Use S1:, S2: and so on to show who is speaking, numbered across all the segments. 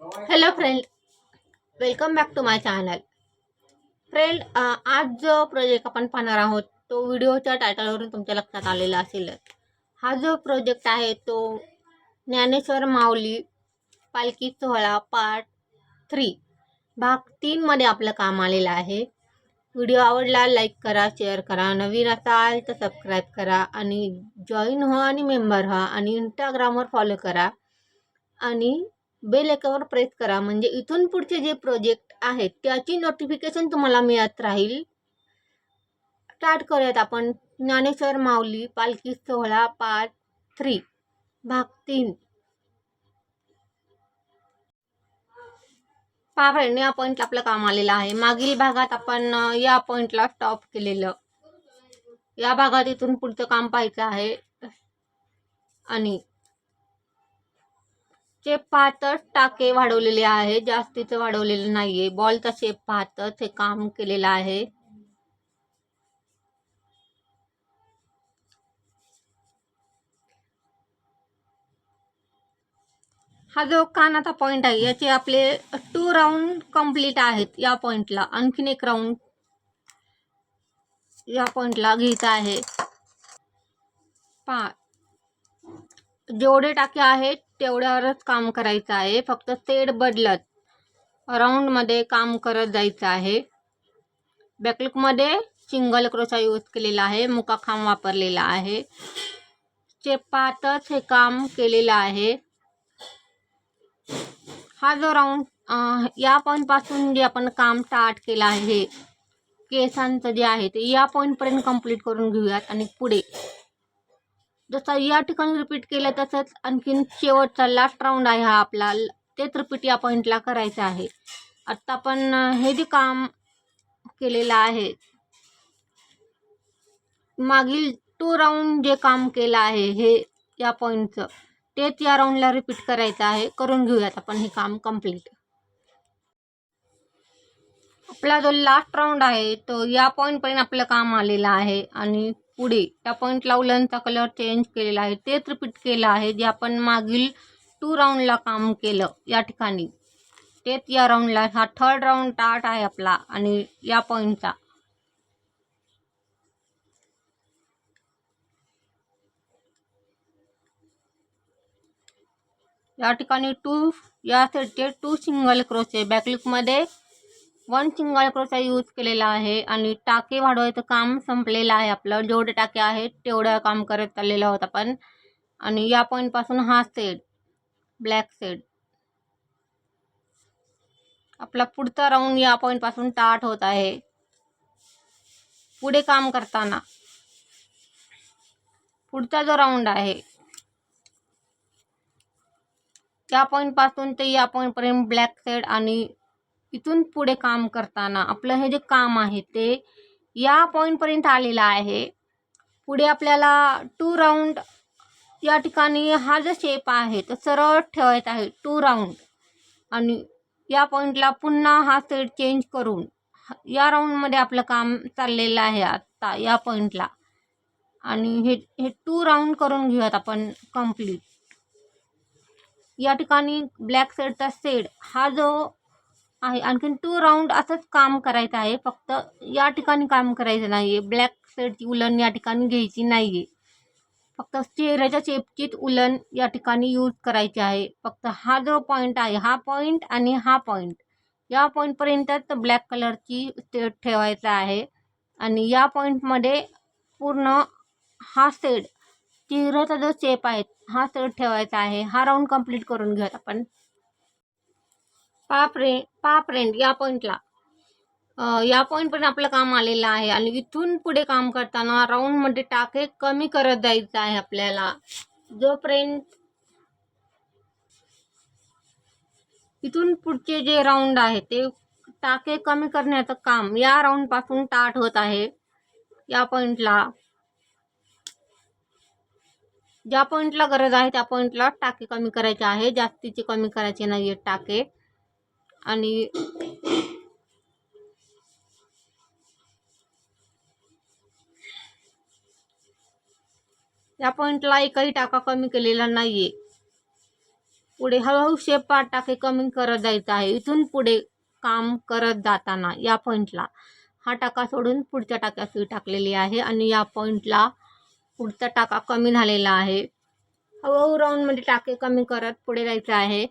S1: Hello friend welcome back to my channel friend आज जो project आपण पाहणार आहोत तो व्हिडिओच्या टायटलवरून तुमच्या लक्षात आलेला असेल. हा जो प्रोजेक्ट आहे तो ज्ञानेश्वर माऊली पालखी सोहळा पार्ट थ्री भाग तीनमध्ये आपलं काम आलेलं आहे. व्हिडिओ आवडला लाईक करा शेअर करा. नवीन असाल तर सबस्क्राईब करा आणि जॉईन व्हा आणि मेंबर व्हा आणि इंस्टाग्रामवर फॉलो करा. आणि बेल एकावर प्रेस करा. म्हणजे इथून पुढचे जे प्रोजेक्ट आहेत त्याची नोटिफिकेशन तुम्हाला मिळत राहील. स्टार्ट करूयात आपण. ज्ञानेश्वर माऊली पालखी सोहळा पार्ट थ्री भाग तीन. पहा या पॉईंटला आपलं काम आलेलं आहे. मागील भागात आपण या पॉईंटला स्टॉप केलेलं. या भागात इथून पुढचं काम पाहायचं आहे. आणि शेप पाहतच टाके वाढवलेले आहे जास्तीचं वाढवलेलं नाहीये. बॉलचा शेप पाहतच हे काम केलेलं आहे. हा जो कानाचा पॉइंट आहे याचे आपले टू राऊंड कंप्लीट आहेत या पॉइंटला आणखीन एक राऊंड या पॉइंटला घ्यायचा आहे. पा जेवढे टाके आहेत तेवढ्यावरच काम करायचं आहे. फक्त सेड बदलत राऊंडमध्ये काम करत जायचं आहे. बॅकलुकमध्ये सिंगल क्रोचा यूज केलेला आहे. मुका खांब वापरलेला आहे. चेपातच हे काम केलेलं आहे. हा जो राऊंड या पॉईंटपासून जे आपण काम स्टार्ट केलं आहे केसांचं जे आहे ते या पॉईंटपर्यंत कंप्लीट करून घेऊयात आणि पुढे. जसा या ठिकाणी रिपीट केलं तसंच आणखीन शेवटचा लास्ट राऊंड आहे हा आपला. तेच रिपीट या पॉईंटला करायचं आहे. आत्ता आपण हे जे काम केलेलं आहे मागील टू राऊंड जे काम केलं आहे हे या पॉईंटचं तेच या राऊंडला रिपीट करायचं आहे. करून घेऊयात आपण हे काम कंप्लीट आपला जो लास्ट राऊंड आहे तो या पॉईंटपर्यंत आपलं काम आलेलं आहे आणि पुढे त्या पॉईंटला उलनचा कलर चेंज केलेला आहे. तेच रिपीट केलं आहे. जे आपण मागील टू राऊंडला काम केलं या ठिकाणी. तेच या राऊंडला हा थर्ड राऊंड टाट आहे आपला आणि या पॉईंटचा या ठिकाणी टू या सेटचे टू सिंगल क्रोचे बॅकलुकमध्ये वन सिंगल यूज केलेला आहे आणि टाके वाढवायचं काम संपलेलं आहे आपलं. जेवढे टाके आहेत तेवढं काम करत चाललेलं आहोत आपण. आणि या पॉईंटपासून हा सेड ब्लॅक सेड आपला पुढचा राऊंड या पॉईंटपासून स्टार्ट होत आहे. पुढे काम करताना. पुढचा जो राऊंड आहे त्या पॉईंटपासून ते या पॉईंटपर्यंत ब्लॅक सेड आणि इथून पुढे काम करताना आपलं हे जे काम आहे ते या पॉईंटपर्यंत आलेलं आहे. पुढे आपल्याला टू राऊंड या ठिकाणी हा जो शेप आहे तो सरळ ठेवायचा आहे. टू राऊंड आणि या पॉईंटला पुन्हा हा सेट चेंज करून या राऊंडमध्ये आपलं काम चाललेलं आहे आत्ता या पॉईंटला आणि हे हे टू राऊंड करून घेऊयात आपण कंप्लीट या ठिकाणी ब्लॅक सेडचा सेड हा जो आहे. आणखीन टू राऊंड असंच काम करायचं आहे. फक्त या ठिकाणी काम करायचं नाही आहे ब्लॅक सेडची उलन या ठिकाणी घ्यायची नाही आहे फक्त चेहऱ्याच्या शेपचीच उलन या ठिकाणी यूज करायची आहे. फक्त हा जो पॉईंट आहे हा पॉईंट आणि हा पॉईंट या पॉईंटपर्यंतच ब्लॅक कलरची सेट ठेवायचा आहे. आणि या पॉईंटमध्ये पूर्ण हा सेड चेहऱ्याचा जो शेप आहे हा सेड ठेवायचा आहे. हा राऊंड कंप्लीट करून घेऊयात आपण पा फ्रेंड पा फ्रेंड या पॉईंटला या पॉईंटपर्यंत आपलं काम आलेलं आहे. आणि इथून पुढे काम करताना राऊंडमध्ये टाके कमी करत जायचं आहे आपल्याला. जोपर्यंत इथून पुढचे जे राऊंड आहे ते टाके कमी करण्याचं काम या राऊंडपासून स्टार्ट होत आहे. या पॉईंटला ज्या पॉईंटला गरज आहे त्या पॉईंटला टाके कमी करायचे आहे. जास्तीचे कमी करायचे नाही आहेत टाके. आणि या पॉईंटला एकही टाका कमी केलेला नाही आहे पुढे हळूहळू शेप टाके कमी करत जायचं आहे. इथून पुढे काम करत जाताना या पॉईंटला हा टाका सोडून पुढच्या टाक्या सुई टाकलेली आहे आणि या पॉईंटला पुढचा टाका कमी झालेला आहे. हळूहळू राऊंडमध्ये टाके कमी करत पुढे जायचं आहे.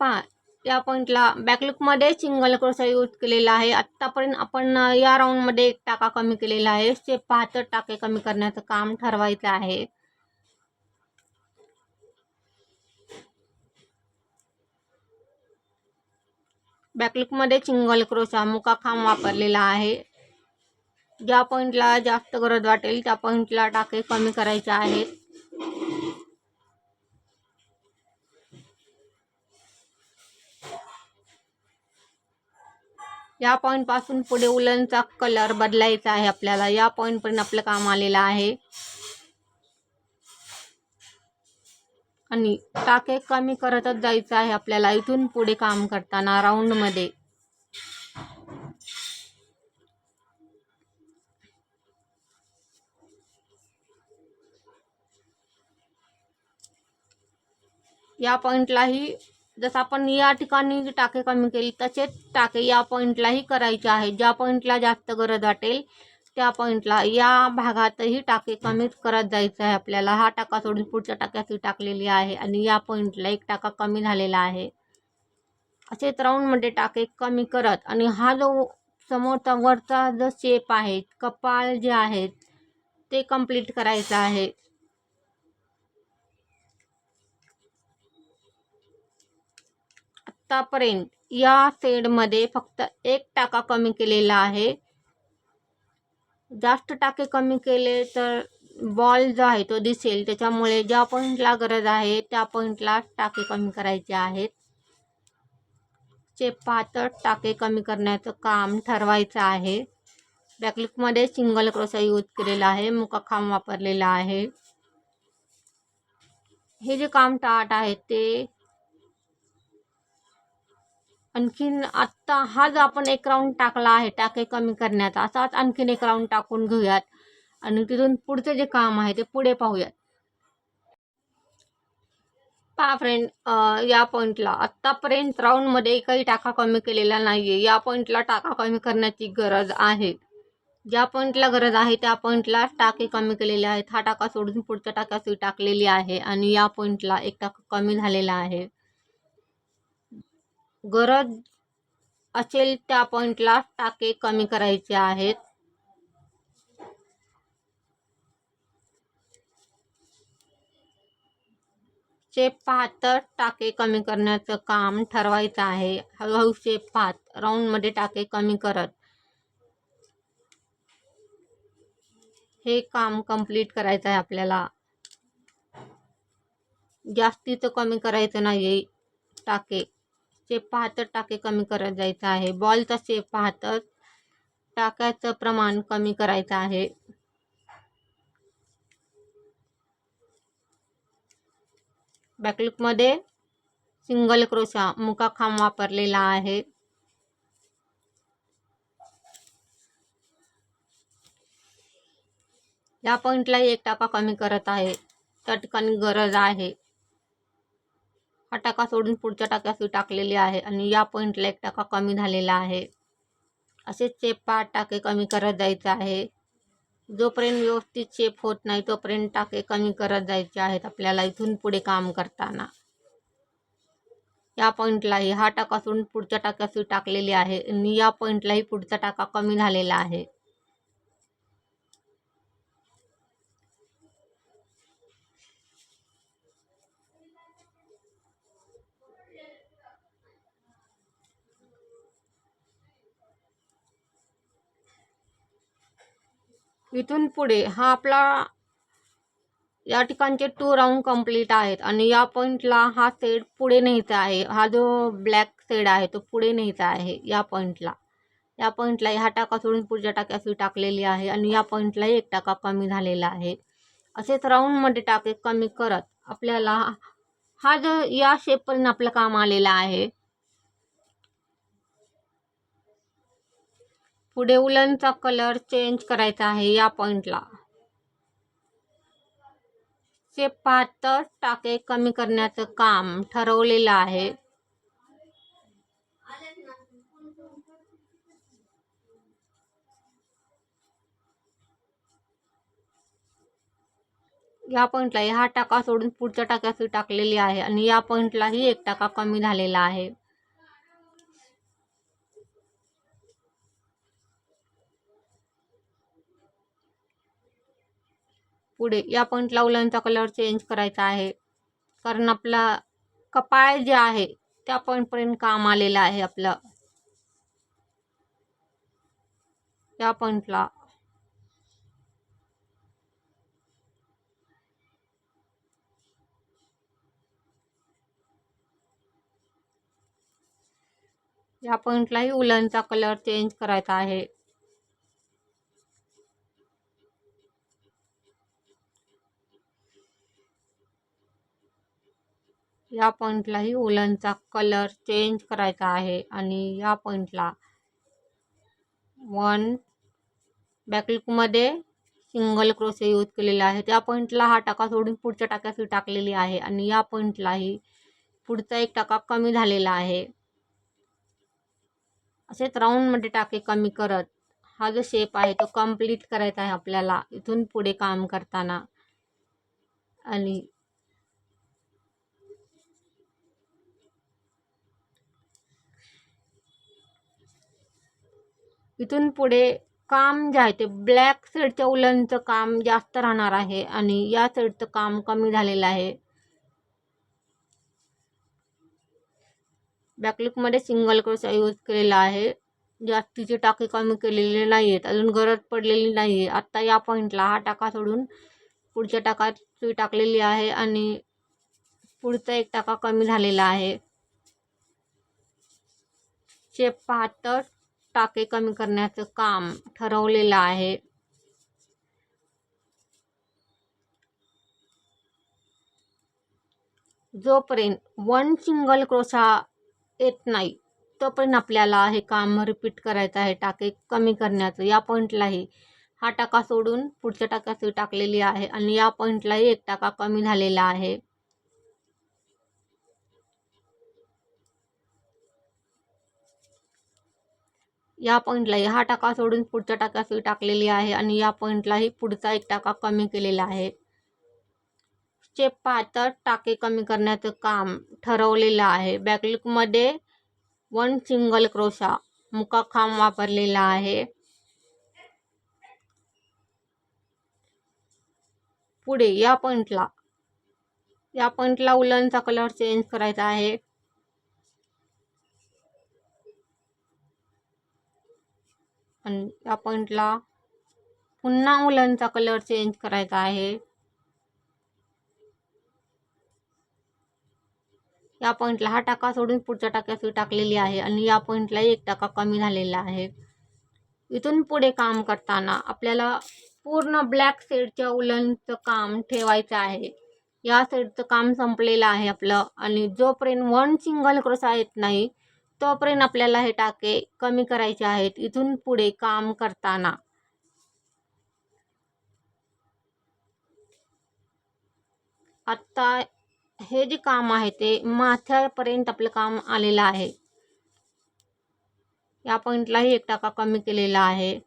S1: पा या पॉईंटला बॅकलुकमध्ये सिंगल क्रोसा यूज केलेला आहे. आत्तापर्यंत आपण या राऊंडमध्ये एक टाका कमी केलेला आहे. स्टेप पाहत टाके कमी करण्याचं काम ठरवायचं आहे. बॅकलुकमध्ये सिंगल क्रोसा मुका खांब वापरलेला आहे. ज्या पॉईंटला जास्त गरज वाटेल त्या पॉईंटला टाके कमी करायचे आहेत. या पॉईंटपासून पुढे उलनचा कलर बदलायचा आहे आपल्याला. या पॉईंटपर्यंत आपलं काम आलेलं आहे. आणि टाके कमी करतच जायचं आहे आपल्याला. इथून पुढे काम करताना राऊंडमध्ये या पॉईंटलाही जसं आपण या ठिकाणी टाके कमी केली तसेच टाके या पॉईंटलाही करायचे आहे ज्या पॉईंटला जास्त गरज वाटेल त्या पॉईंटला या भागातही टाके कमीच करत जायचं आहे आपल्याला. हा टाका सोडून पुढच्या टाक्यात टाकलेली आहे आणि या पॉईंटला एक टाका कमी झालेला आहे. असेच राऊंडमध्ये टाके कमी करत आणि हा जो समोरचा वरचा जो शेप आहे कपाळ जे आहेत ते कंप्लीट करायचं आहे. आत्तापर्यंत या सेडमध्ये फक्त एक टाका कमी केलेला आहे. जास्त टाके कमी केले तर बॉल जो आहे तो दिसेल. त्याच्यामुळे ज्या पॉईंटला गरज आहे त्या पॉईंटला टाके कमी करायचे आहेत. चे पातळ टाके कमी करण्याचं काम ठरवायचं आहे. बॅकलिकमध्ये सिंगल क्रोसा यूज केलेला आहे. मुका खांब वापरलेला आहे. हे जे काम टाट आहे ते आणखीन आत्ता हा जो आपण एक राऊंड टाकला आहे टाके कमी करण्याचा असाच आणखीन एक राऊंड टाकून घेऊयात. आणि तिथून पुढचं जे काम आहे ते पुढे पाहूयात. पहा फ्रेंड या पॉईंटला आत्तापर्यंत राऊंडमध्ये काही टाका कमी केलेला नाही आहे या पॉईंटला टाका कमी करण्याची गरज आहे. ज्या पॉईंटला गरज आहे त्या पॉईंटला टाके कमी केलेले आहेत. हा टाका सोडून पुढच्या टाक्या सुई टाकलेली आहे. आणि या पॉईंटला एक टाका कमी झालेला आहे. गरज असेल त्या पॉईंटला टाके कमी करायचे आहेत. शेप पाहत टाके कमी करण्याचं काम ठरवायचं आहे. हळूहळू शेप पाहत राऊंडमध्ये टाके कमी करत. हे काम कंप्लीट करायचं आहे आपल्याला. जास्तीचं कमी करायचं नाही आहे टाके. शेप पाहतच टाके कमी करत जायचं आहे. बॉलचा शेप पाहतच टाक्याचं प्रमाण कमी करायचं आहे. बॅकलुकमध्ये सिंगल क्रोशा मुका खांब वापरलेला आहे. या पॉईंटलाही एक टाका कमी करत आहे. त्या ठिकाणी गरज आहे. हा टाका सोडून पुढच्या टाक्यात टाकलेली आहे आणि या पॉईंटला एक टाका कमी झालेला आहे. असे चेप पाच टाके कमी करत जायचं आहे. जोपर्यंत व्यवस्थित चेप होत नाही तोपर्यंत टाके कमी करत जायचे आहेत आपल्याला इथून पुढे काम करताना. या पॉईंटलाही हा टाका सोडून पुढच्या टाक्यात टाकलेली आहे आणि या पॉईंटलाही पुढचा टाका कमी झालेला आहे. इथून पुढे हा आपला या ठिकाणचे टू राऊंड कंप्लीट आहेत. आणि या पॉईंटला हा सेड पुढे न्यायचा आहे. हा जो ब्लॅक सेड आहे तो पुढे न्यायचा आहे या पॉईंटला या पॉईंटला ह्या टाका सोडून पुढच्या टाक्यात टाकलेली आहे आणि या पॉईंटला एक टाका कमी झालेला आहे. असेच राऊंडमध्ये टाके कमी करत आपल्याला हा जो या शेपपर्यंत आपलं काम आलेलं आहे. पुढे उलनचा कलर चेंज करायचा आहे या पॉईंटला ते पाहतं टाके कमी करण्याचं काम ठरवलेलं आहे. या पॉईंटला हा टाका सोडून पुढच्या टाक्याची टाकलेली आहे आणि या पॉईंटलाही एक टाका कमी झालेला आहे. पुढे या पॉईंटला उलनचा कलर चेंज करायचा आहे. कारण आपला कपाळ जे आहे त्या पॉईंटपर्यंत काम आलेलं आहे आपलं. या पॉईंटला या पॉईंटलाही उलनचा कलर चेंज करायचा आहे. या पॉईंटलाही उलनचा कलर चेंज करायचा आहे आणि या पॉईंटला वन बॅकलुकमध्ये सिंगल क्रोशे यूज केलेला आहे. त्या पॉईंटला हा टाका सोडून पुढच्या टाक्याची टाकलेली आहे आणि या पॉईंटलाही पुढचा एक टाका कमी झालेला आहे. असेच राऊंडमध्ये टाके कमी करत. हा जो शेप आहे तो कंप्लीट करायचा आहे आपल्याला. इथून पुढे काम करताना. आणि इथून पुढे काम जे आहे ते ब्लॅक साईडच्या उलनचं काम जास्त राहणार आहे आणि या साईडचं काम कमी झालेलं आहे. बॅकलुकमध्ये सिंगल क्रोशा यूज केलेला आहे. जास्तीचे टाके कमी केलेले नाही आहेत अजून गरज पडलेली नाही आहे आत्ता या पॉईंटला हा टाका सोडून पुढच्या टाकात सुई टाकलेली आहे आणि पुढचा एक टाका कमी झालेला आहे. शेप पाहतर टाके कमी करण्याचं काम ठरवलेलं आहे. जोपर्यंत वन सिंगल क्रोशा येत नाही तोपर्यंत आपल्याला हे काम रिपीट करायचं आहे. टाके कमी करण्याचं. या पॉईंटलाही हा टाका सोडून पुढच्या टाक्याची टाकलेली आहे. आणि या पॉईंटलाही एक टाका कमी झालेला आहे. या पॉईंटलाही हा. टाका सोडून पुढच्या टाक्याची टाकलेली आहे आणि या पॉईंटलाही पुढचा एक टाका कमी केलेला आहे. स्टेप पाहतात टाके कमी करण्याचं काम ठरवलेलं आहे. बॅकलुकमध्ये वन सिंगल क्रोशा मुका खांब वापरलेला आहे. पुढे या पॉईंटला या पॉईंटला उलनचा कलर चेंज करायचा आहे. आणि या पॉईंटला पुन्हा उलनचा कलर चेंज करायचा आहे. या पॉईंटला हा टाका सोडून पुढच्या टाक्याची टाकलेली आहे आणि या पॉईंटला एक टाका कमी झालेला आहे. इथून पुढे काम करताना आपल्याला पूर्ण ब्लॅक सेडच्या उलनचं काम ठेवायचं आहे. या सेडचं काम संपलेलं आहे आपलं आणि जोपर्यंत वन सिंगल क्रोसा येत नाही तोपर्यंत आपल्याला हे टाके कमी करायचे आहेत. इथून पुढे काम करताना. आत्ता हे जे काम आहे ते माथ्यापर्यंत आपलं काम आलेलं आहे. या पॉईंटलाही एक टाका कमी केलेला आहे.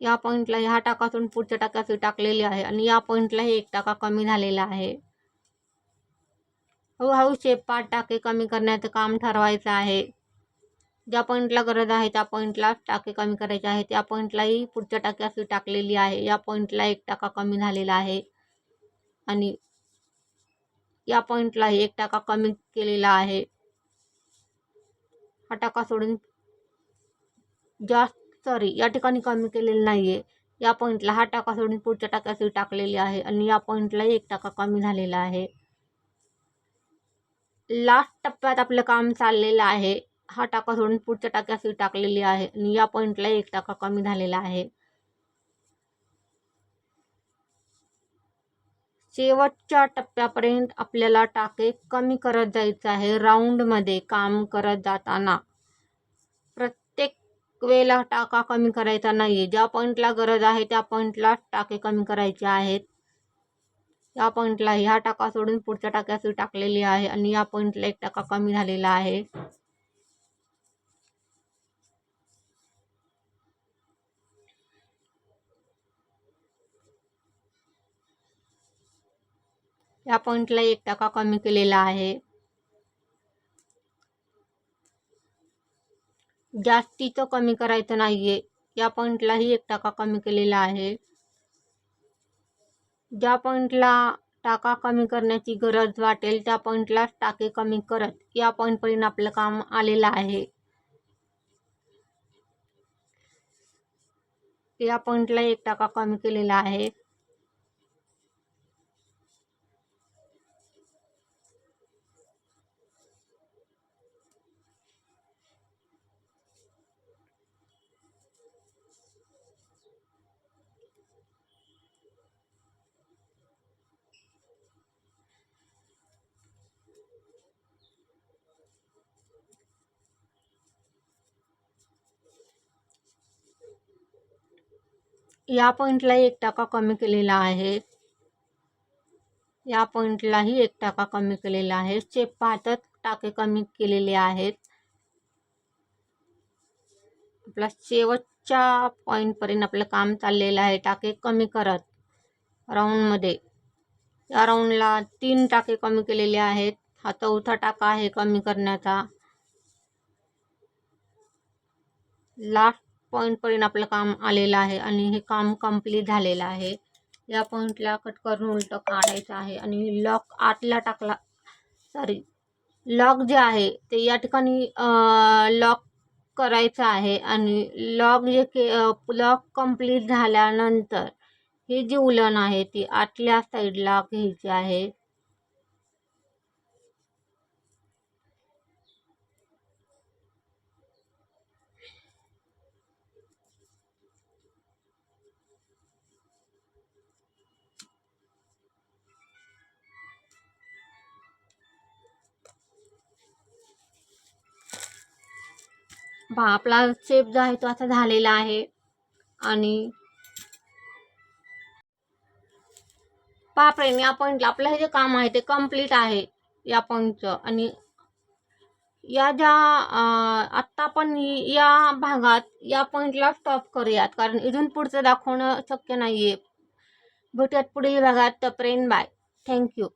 S1: या पॉईंटला ह्या टाकातून पुढच्या टाक्यात टाकलेली आहे आणि या पॉईंटलाही एक टाका कमी झालेला आहे. हळूहळू शेप पाच टाके कमी करण्याचं काम ठरवायचं आहे. ज्या पॉईंटला गरज आहे त्या पॉईंटला टाके कमी करायचे आहे. त्या पॉईंटलाही पुढच्या टाक्याची टाकलेली आहे. या पॉईंटला एक टाका कमी झालेला आहे. आणि या पॉईंटलाही एक टाका कमी केलेला आहे. हा टाका सोडून जास्त सॉरी या ठिकाणी कमी केलेलं नाही आहे या पॉईंटला हा टाका सोडून पुढच्या टाक्याची टाकलेली आहे. आणि या पॉईंटलाही एक टाका कमी झालेला आहे. लास्ट टप्प्यात आपलं काम चाललेलं आहे. हा टाका सोडून पुढच्या टाक्याची टाकलेली आहे आणि या पॉईंटला एक टाका कमी झालेला आहे. शेवटच्या टप्प्यापर्यंत आपल्याला टाके कमी करत जायचं आहे राऊंडमध्ये काम करत जाताना. प्रत्येक वेळेला टाका कमी करायचा नाही आहे ज्या पॉईंटला गरज आहे त्या पॉईंटला टाके कमी करायचे आहेत. या पॉईंटला ह्या टाका सोडून पुढच्या टाक्या टाकलेली आहे आणि या पॉईंटला एक टाका कमी झालेला आहे. या पॉईंटला एक टाका कमी केलेला आहे. जास्तीचं कमी करायचं नाहीये. या पॉईंटलाही एक टाका कमी केलेला आहे. ज्या पॉईंटला टाका कमी करण्याची गरज वाटेल त्या पॉईंटला टाके कमी करत. या पॉईंटपर्यंत आपलं काम आलेलं आहे. या पॉईंटला एक टाका कमी केलेला आहे. या पॉईंटला एक टाका कमी केलेला आहे. या पॉईंटलाही एक टाका कमी केलेला आहे. स्टेप पाहतात टाके कमी केलेले आहेत. आपला शेवटच्या पॉईंटपर्यंत आपलं काम चाललेलं आहे. टाके कमी करत राऊंडमध्ये या राऊंडला तीन टाके कमी केलेले आहेत. हा चौथा टाका आहे कमी करण्याचा. लास्ट पॉईंटपर्यंत आपलं काम आलेलं आहे आणि हे काम कंप्लीट झालेलं आहे. या पॉईंटला कट करून उलटं काढायचं आहे आणि लॉक आतला टाकला सॉरी लॉक जे आहे ते या ठिकाणी लॉक करायचं आहे आणि लॉक जे के लॉक कंप्लीट झाल्यानंतर ही जी उलन आहे ती आतल्या साईडला घ्यायची आहे. पहा आपला शेप जो आहे तो आता झालेला आहे. आणि पहा या पॉईंटला आपलं हे जे काम आहे ते कंप्लीट आहे. या पॉईंटचं आणि या ज्या आत्ता आपण या भागात या पॉईंटला स्टॉप करूयात. कारण इथून पुढचं दाखवणं शक्य नाही आहे भेटूयात पुढील भागात. प्रेम बाय थँक्यू